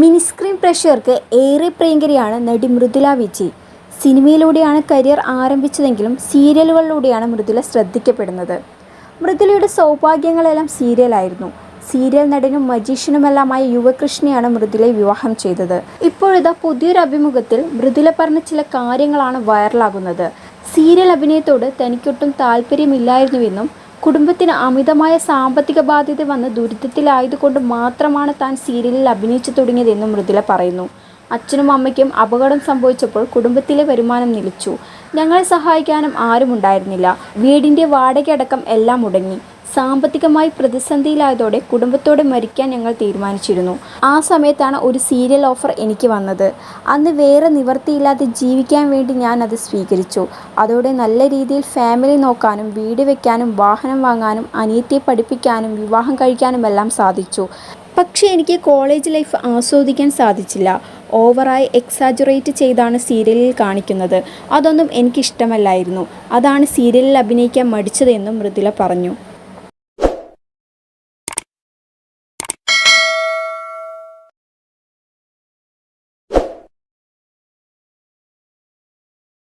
Mini screen പ്രേക്ഷകർക്ക് ഏറെ പ്രിയങ്കരിയാണ് നടി മൃദുല വിജയ് സിനിമയിലൂടെയാണ് കരിയർ ആരംഭിച്ചതെങ്കിലും സീരിയലുകളിലൂടെയാണ് മൃദുല ശ്രദ്ധിക്കപ്പെടുന്നത്. മൃദുലയുടെ സൗഭാഗ്യങ്ങളെല്ലാം സീരിയലായിരുന്നു. സീരിയൽ നടനും മജീഷ്യനുമെല്ലാമായ യുവകൃഷ്ണയാണ് മൃദുലയെ വിവാഹം ചെയ്തത്. ഇപ്പോഴിതാ പുതിയൊരു അഭിമുഖത്തിൽ മൃദുല പറഞ്ഞ ചില കാര്യങ്ങളാണ് വൈറലാകുന്നത്. സീരിയൽ അഭിനയത്തോട് തനിക്കൊട്ടും താല്പര്യമില്ലായിരുന്നുവെന്നും കുടുംബത്തിന് അമിതമായ സാമ്പത്തിക ബാധ്യത വന്ന് ദുരിതത്തിലായതുകൊണ്ട് മാത്രമാണ് താൻ സീരിയലിൽ അഭിനയിച്ചു തുടങ്ങിയതെന്നും മൃദുല പറയുന്നു. അച്ഛനും അമ്മയ്ക്കും അപകടം സംഭവിച്ചപ്പോൾ കുടുംബത്തിലെ വരുമാനം നിലച്ചു. ഞങ്ങളെ സഹായിക്കാനും ആരുമുണ്ടായിരുന്നില്ല. വീടിന്റെ വാടകയടക്കം എല്ലാം മുടങ്ങി. സാമ്പത്തികമായി പ്രതിസന്ധിയിലായതോടെ കുടുംബത്തോടെ മരിക്കാൻ ഞങ്ങൾ തീരുമാനിച്ചിരുന്നു. ആ സമയത്താണ് ഒരു സീരിയൽ ഓഫർ എനിക്ക് വന്നത്. അന്ന് വേറെ നിവർത്തിയില്ലാതെ ജീവിക്കാൻ വേണ്ടി ഞാൻ അത് സ്വീകരിച്ചു. അതോടെ നല്ല രീതിയിൽ ഫാമിലി നോക്കാനും വീട് വെക്കാനും വാഹനം വാങ്ങാനും അനിയത്തിയെ പഠിപ്പിക്കാനും വിവാഹം കഴിക്കാനുമെല്ലാം സാധിച്ചു. പക്ഷേ എനിക്ക് കോളേജ് ലൈഫ് ആസ്വദിക്കാൻ സാധിച്ചില്ല. ഓവറായി എക്സാജുറേറ്റ് ചെയ്താണ് സീരിയലിൽ കാണിക്കുന്നത്. അതൊന്നും എനിക്കിഷ്ടമല്ലായിരുന്നു. അതാണ് സീരിയലിൽ അഭിനയിക്കാൻ മടിച്ചതെന്നും മൃദുല പറഞ്ഞു.